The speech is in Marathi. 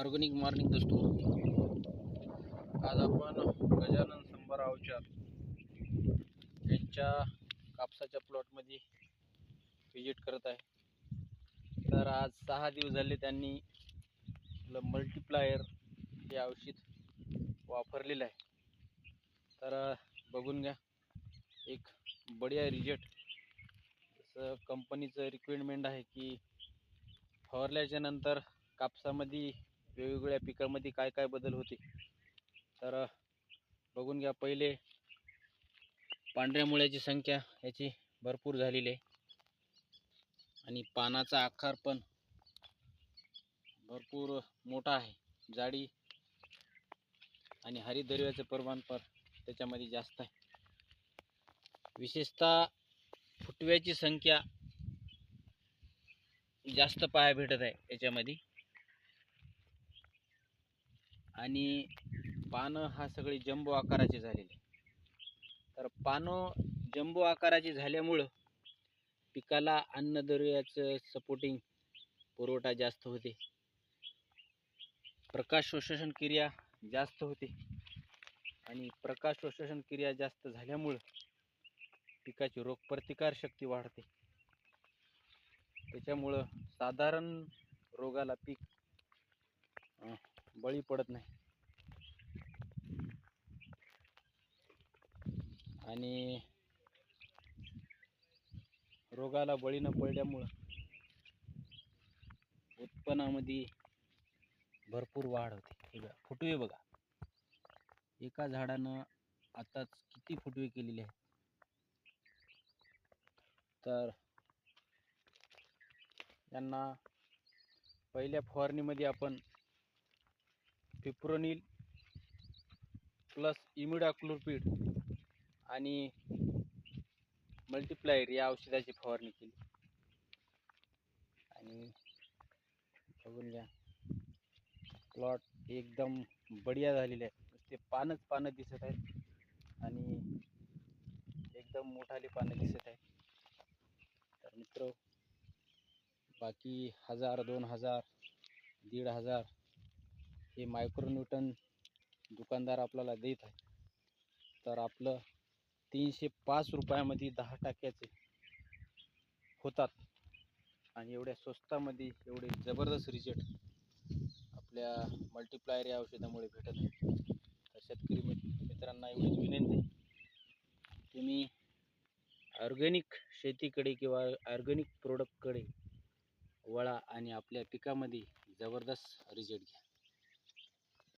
ऑर्गॅनिक मॉर्निंग दोस्तो. आज आपण गजानन संभार अवचार यांच्या कापसाच्या प्लॉटमध्ये व्हिजिट करत आहे. तर आज सहा दिवस झाले त्यांनी मल्टीप्लायर हे औषध वापरलेलं आहे. तर बघून घ्या. एक बढिया रिजल्ट जसं कंपनीचं रिक्वायरमेंट आहे की फवारल्याच्या नंतर कापसामध्ये वेगवेगळ्या पिकामध्ये काय काय बदल होते? तर बघून घ्या पहिले. पांढऱ्या मुळ्याची संख्या याची भरपूर झालेली आहे. आणि पानाचा आकार पण भरपूर मोठा आहे. जाडी आणि हरितद्रव्याचं प्रमाण पण त्याच्यामध्ये जास्त आहे. विशेषतः फुटव्याची संख्या जास्त पाया भेटत आहे याच्यामध्ये. आणि पानं हा सगळे जंबो आकाराचे झालेले. तर पानं जंबो आकाराचे झाल्यामुळं पिकाला अन्नद्रव्याचं सपोर्टिंग पुरवठा जास्त होते. प्रकाश शोषण क्रिया जास्त होते. आणि प्रकाश शोषण क्रिया जास्त झाल्यामुळं पिकाची रोगप्रतिकार शक्ती वाढते. त्याच्यामुळं साधारण रोगाला पीक बळी पडत नाही. आणि रोगाला बळी न पडल्यामुळं उत्पन्नामध्ये भरपूर वाढ होते. हे बघा फुटवे बघा. एका झाडानं आताच किती फुटवे केलेले आहेत? तर यांना पहिल्या फवारणीमध्ये आपण फिप्रोनिल प्लस इमिडाक्लोपिड आणि मल्टीप्लायर या औषधाची फवारणी केली. आणि बघून घ्या प्लॉट एकदम बढिया झालेले आहे. ते पानच पानं दिसत आहेत आणि एकदम मोठाले पानं दिसत आहेत. तर मित्र बाकी हजार दोन हजार दीड हजार हे मायक्रोन्यूटन दुकानदार आपल्याला देत आहे तर आपलं तीनशे पाच रुपयामध्ये दहा टाक्याचे होतात. आणि एवढ्या स्वस्तामध्ये एवढे जबरदस्त रिजल्ट आपल्या मल्टीप्लायर या औषधामुळे भेटत आहे तर शेतकरी मित्रांना एवढीच विनंती. तुम्ही ऑर्गॅनिक शेतीकडे किंवा ऑर्गॅनिक प्रोडक्टकडे वळा आणि आपल्या पिकामध्ये जबरदस्त रिजल्ट घ्या.